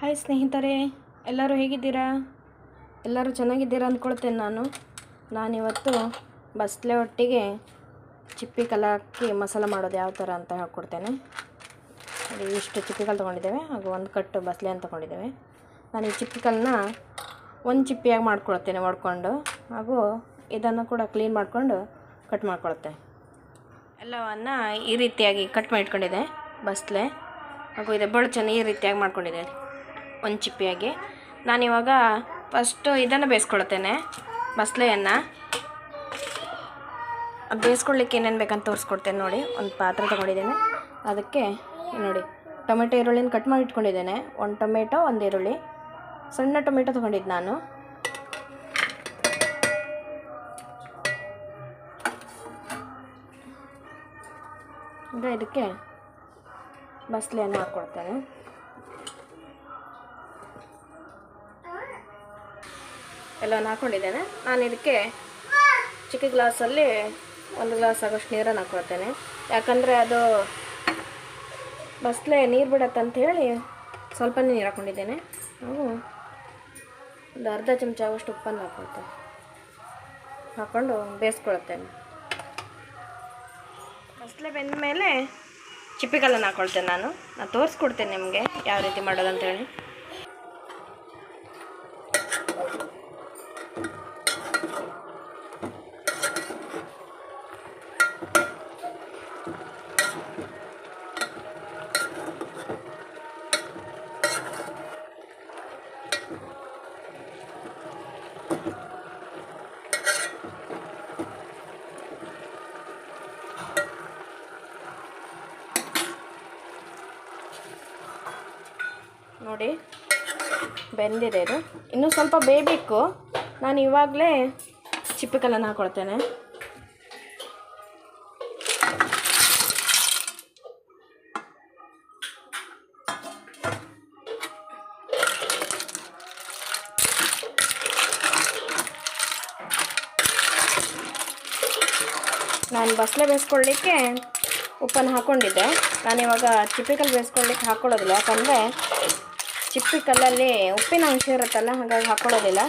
Hi ಸ್ನೇಹಿತರೆ, ಎಲ್ಲರೂ ಹೇಗಿದ್ದೀರಾ? ಎಲ್ಲರೂ ಚೆನ್ನಾಗಿದ್ದೀರಾ ಅಂದ್ಕೊಳ್ತೇನೆ ನಾನು. ನಾನಿವತ್ತು ಬಸ್ಲೆ ಒಟ್ಟಿಗೆ ಚಿಪ್ಪಿ ಕಲ್ಲು ಹಾಕಿ ಮಸಾಲ ಮಾಡೋದು ಯಾವ ಥರ ಅಂತ ಹೇಳ್ಕೊಡ್ತೇನೆ. ಇಷ್ಟು ಚಿಪ್ಪಿ ಕಲ್ಲು ತೊಗೊಂಡಿದ್ದೇವೆ. ಹಾಗೂ ಒಂದು ಕಟ್ಟು ಬಸ್ಲೆ ಅಂತ ತೊಗೊಂಡಿದ್ದೇವೆ. ನಾನು ಈ ಚಿಪ್ಪಿ ಕಲ್ಲನ್ನ ಒಂದು ಚಿಪ್ಪಿಯಾಗಿ ಮಾಡ್ಕೊಳ್ತೇನೆ ಒಡ್ಕೊಂಡು. ಹಾಗೂ ಇದನ್ನು ಕೂಡ ಕ್ಲೀನ್ ಮಾಡಿಕೊಂಡು ಕಟ್ ಮಾಡ್ಕೊಳ್ತೆ. ಎಲ್ಲವನ್ನು ಈ ರೀತಿಯಾಗಿ ಕಟ್ ಮಾಡಿಟ್ಕೊಂಡಿದೆ ಬಸ್ಲೆ. ಹಾಗೂ ಇದೆ ಇದು ಚೆನ್ನಾಗಿ ಈ ರೀತಿಯಾಗಿ ಮಾಡ್ಕೊಂಡಿದ್ದೆ ಒಂದು ಚಿಪ್ಪಿಯಾಗಿ. ನಾನಿವಾಗ ಫಸ್ಟು ಇದನ್ನು ಬೇಯಿಸ್ಕೊಳ್ತೇನೆ, ಮಸಲೆಯನ್ನು. ಅದು ಬೇಯಿಸ್ಕೊಳ್ಲಿಕ್ಕೆ ಏನೇನು ಬೇಕಂತ ತೋರಿಸ್ಕೊಡ್ತೇನೆ ನೋಡಿ. ಒಂದು ಪಾತ್ರೆ ತೊಗೊಂಡಿದ್ದೇನೆ. ಅದಕ್ಕೆ ನೋಡಿ, ಟೊಮೆಟೊ ಈರುಳ್ಳಿನ ಕಟ್ ಮಾಡಿ ಇಟ್ಕೊಂಡಿದ್ದೇನೆ. ಒಂದು ಟೊಮೆಟೊ, ಒಂದು ಈರುಳ್ಳಿ. ಸಣ್ಣ ಟೊಮೆಟೊ ತೊಗೊಂಡಿದ್ದು ನಾನು. ಅಂದರೆ ಇದಕ್ಕೆ ಬಸ್ಲೆಯನ್ನು ಹಾಕ್ಕೊಡ್ತೇನೆ ಎಲ್ಲವನ್ನು ಹಾಕ್ಕೊಂಡಿದ್ದೇನೆ ನಾನು ಇದಕ್ಕೆ ಚಿಕ್ಕ ಗ್ಲಾಸಲ್ಲಿ ಒಂದು ಗ್ಲಾಸ್ ಆಗೋಷ್ಟು ನೀರನ್ನು ಹಾಕ್ಕೊಳ್ತೇನೆ ಯಾಕಂದರೆ ಅದು ಬಸ್ಲೆ ನೀರು ಬಿಡತ್ತೆ ಹೇಳಿ ಸ್ವಲ್ಪ ನೀರು ಹಾಕ್ಕೊಂಡಿದ್ದೇನೆ ಹಾಗೂ ಒಂದು ಅರ್ಧ ಚಮಚ ಆಗೋಷ್ಟು ಉಪ್ಪನ್ನು ಹಾಕ್ಕೊಳ್ತೇನೆ ಹಾಕ್ಕೊಂಡು ಬೇಯಿಸ್ಕೊಳ್ತೇನೆ. ಬಸ್ಲೆ ಬೆಂದ ಮೇಲೆ ಚಿಪ್ಪಿಕಲ್ಲನ್ನು ಹಾಕ್ಕೊಳ್ತೇನೆ ನಾನು. ನಾನು ತೋರಿಸ್ಕೊಡ್ತೇನೆ ನಿಮಗೆ ಯಾವ ರೀತಿ ಮಾಡೋದಂತೇಳಿ ನೋಡಿ, ಬೆಂದಿದೆ ಇದು. ಇನ್ನೂ ಸ್ವಲ್ಪ ಬೇಯಬೇಕು. ನಾನು ಇವಾಗಲೇ ಚಿಪ್ಪಿಕಲನ್ನು ಹಾಕೊಳ್ತೇನೆ. ನಾನು ಬಸಳೆ ಬೇಯಿಸ್ಕೊಳ್ಳಿಕ್ಕೆ ಉಪ್ಪನ್ನು ಹಾಕ್ಕೊಂಡಿದ್ದೆ ನಾನಿವಾಗ ಚಿಪ್ಪಿಕಲ್ ಬೇಯಿಸ್ಕೊಳ್ಳಿಕ್ಕೆ ಹಾಕ್ಕೊಳ್ಳೋದಿಲ್ಲ ಯಾಕಂದರೆ ಚಿಪ್ಪಿ ಕಲ್ಲಲ್ಲಿ ಉಪ್ಪಿನ ಅಂಶ ಇರುತ್ತಲ್ಲ ಹಾಗಾಗಿ ಹಾಕೊಳ್ಳೋದಿಲ್ಲ.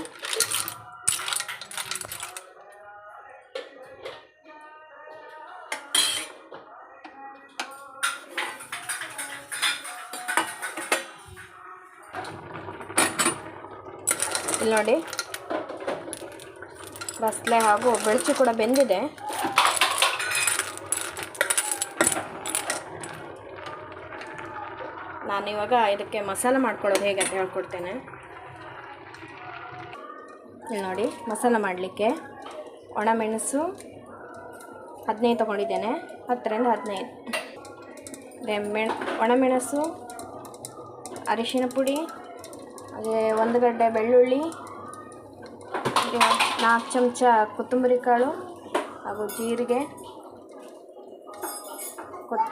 ಇಲ್ಲಿ ನೋಡಿ ಬಸ್ಲೆ ಹಾಗೂ ಬೆಳಚಿ ಕೂಡ ಬೆಂದಿದೆ. ನಾನಿವಾಗ ಇದಕ್ಕೆ ಮಸಾಲ ಮಾಡ್ಕೊಳ್ಳೋದು ಹೇಗೆ ಅಂತ ಹೇಳ್ಕೊಡ್ತೇನೆ. ಇಲ್ಲಿ ನೋಡಿ, ಮಸಾಲ ಮಾಡಲಿಕ್ಕೆ ಒಣಮೆಣಸು ಹದಿನೈದು ತೊಗೊಂಡಿದ್ದೇನೆ, ಹತ್ತರಿಂದ ಹದಿನೈದು. ಮೆಣ ಒಣಮೆಣಸು ಅರಿಶಿನ ಪುಡಿ, ಅದೇ ಒಂದು ಗಡ್ಡೆ ಬೆಳ್ಳುಳ್ಳಿ ನಾಲ್ಕು ಚಮಚ ಕೊತ್ತಂಬರಿ ಕಾಳು ಹಾಗೂ ಜೀರಿಗೆ, ಕೊತ್,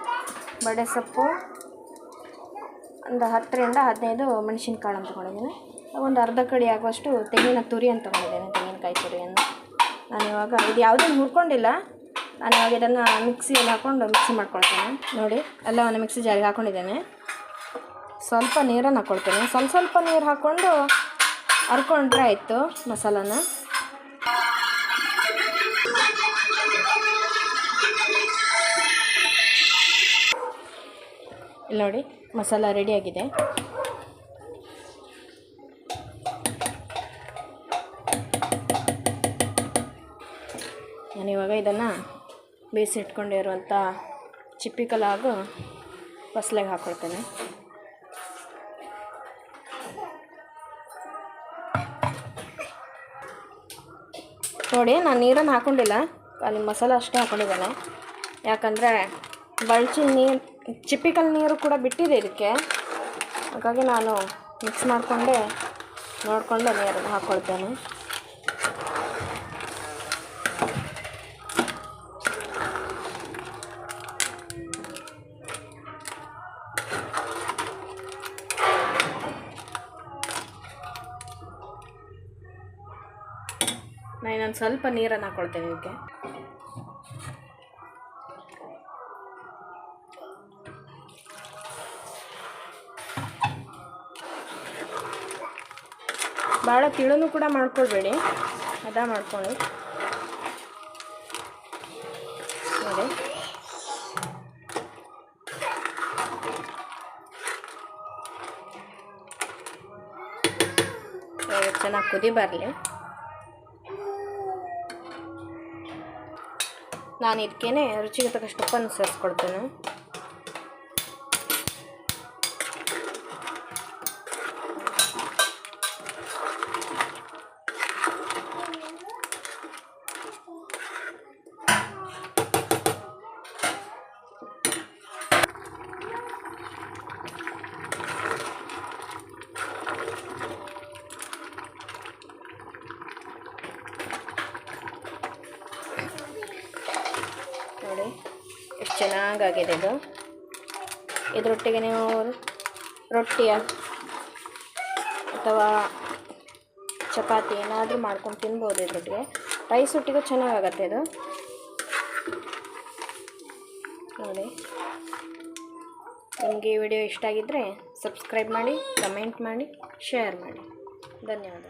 ಬಡೆ ಸೊಪ್ಪು. ಒಂದು ಹತ್ತರಿಂದ ಹದಿನೈದು ಅಂತ ತೊಗೊಂಡಿದ್ದೀನಿ. ಒಂದು ಅರ್ಧ ಕಡಿ ಆಗುವಷ್ಟು ತೆಂಗಿನ ತುರಿ ಅಂತ ತೊಗೊಂಡಿದ್ದೇನೆ, ತೆಂಗಿನಕಾಯಿ ತುರಿಯನ್ನು. ನಾನು ಇವಾಗ ಇದು ಯಾವುದನ್ನು ಹುರ್ಕೊಂಡಿಲ್ಲ. ನಾನು ಇವಾಗ ಇದನ್ನು ಮಿಕ್ಸಿಯಲ್ಲಿ ಹಾಕ್ಕೊಂಡು ಮಿಕ್ಸಿ ಮಾಡ್ಕೊಳ್ತೇನೆ. ನೋಡಿ, ಎಲ್ಲವನ್ನು ಮಿಕ್ಸಿ ಜಾರಿಗೆ ಹಾಕ್ಕೊಂಡಿದ್ದೇನೆ ಸ್ವಲ್ಪ ನೀರನ್ನು ಹಾಕ್ಕೊಳ್ತೇನೆ ಸ್ವಲ್ಪ ಸ್ವಲ್ಪ ನೀರು ಹಾಕ್ಕೊಂಡು ಹರ್ಕೊಂಡ್ರೆ ಆಯಿತು ಮಸಾಲಾನ. ಇಲ್ಲಿ ನೋಡಿ ಮಸಾಲ ರೆಡಿಯಾಗಿದೆ ನಾನಿವಾಗ ಇದನ್ನು ಬೇಯಿಸಿಟ್ಕೊಂಡಿರುವಂಥ ಚಿಪ್ಪಿಕಲ್ ಹಾಗೂ ಫಸ್ಲಿಗೆ ಹಾಕ್ಕೊಳ್ತೇನೆ ನೋಡಿ, ನಾನು ನೀರನ್ನು ಹಾಕ್ಕೊಂಡಿಲ್ಲ ಅಲ್ಲಿ ಮಸಾಲ ಅಷ್ಟೇ ಹಾಕ್ಕೊಂಡಿದ್ದೇನೆ ಯಾಕಂದರೆ, ಬಳಚಿ ನೀರು ಚಿಪ್ಪಿಕಲ್ ನೀರು ಕೂಡ ಬಿಟ್ಟಿದೆ ಇದಕ್ಕೆ. ಹಾಗಾಗಿ ನಾನು ಮಿಕ್ಸ್ ಮಾಡಿಕೊಂಡೆ, ನೋಡಿಕೊಂಡೆ ನೀರನ್ನು ಹಾಕ್ಕೊಳ್ತೇನೆ ನಾನು ಇನ್ನೊಂದು ಸ್ವಲ್ಪ ನೀರನ್ನು ಹಾಕ್ಕೊಳ್ತೇನೆ ಇದಕ್ಕೆ. ಭಾಳ ತಿಳುನು ಕೂಡ ಮಾಡ್ಕೊಳ್ಬೇಡಿ. ಅದ ಮಾಡ್ಕೊಳ್ಳಿ. ನೋಡಿ. ಚೆನ್ನಾಗಿ ಕುದಿ ಬರಲಿ. ನಾನು ಇದಕ್ಕೇನೆ ರುಚಿಗೆ ತಕ್ಕಷ್ಟು ಉಪ್ಪನ್ನು ಸೇರಿಸ್ಕೊಡ್ತೇನೆ ನೋಡಿ ಎಷ್ಟು ಚೆನ್ನಾಗಾಗಿದೆ ಇದು. ಇದರೊಟ್ಟಿಗೆ ನೀವು ರೊಟ್ಟಿಯ ಅಥವಾ ಚಪಾತಿ ಏನಾದರೂ ಮಾಡ್ಕೊಂಡು ತಿನ್ಬೋದು ಇದರೊಟ್ಟಿಗೆ. ರೈಸ್ ಒಟ್ಟಿಗೂ ಚೆನ್ನಾಗಾಗತ್ತೆ ಇದು. ನೋಡಿ. ನಿಮಗೆ ಈ ವಿಡಿಯೋ ಇಷ್ಟ ಆಗಿದ್ದರೆ ಸಬ್ಸ್ಕ್ರೈಬ್ ಮಾಡಿ ಕಮೆಂಟ್ ಮಾಡಿ ಶೇರ್ ಮಾಡಿ. ಧನ್ಯವಾದ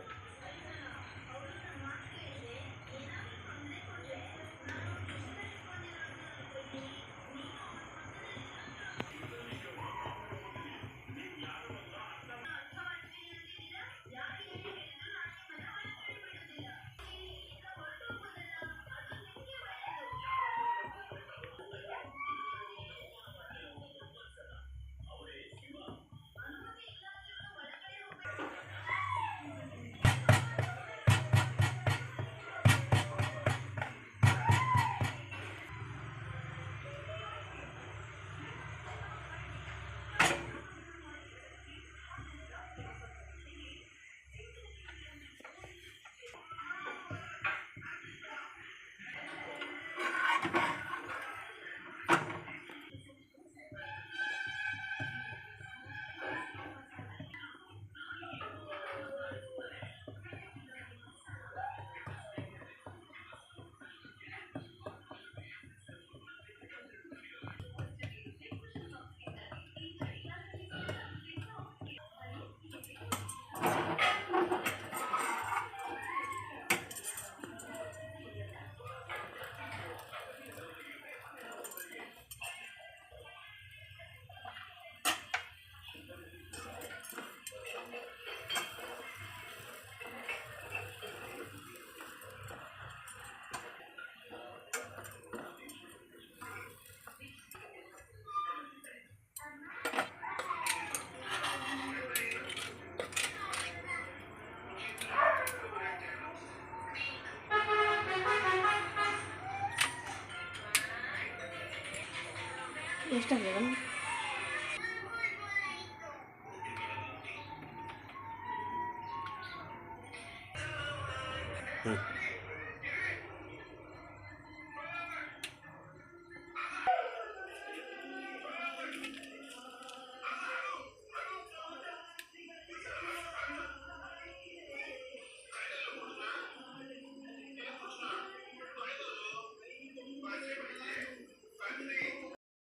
Está bien.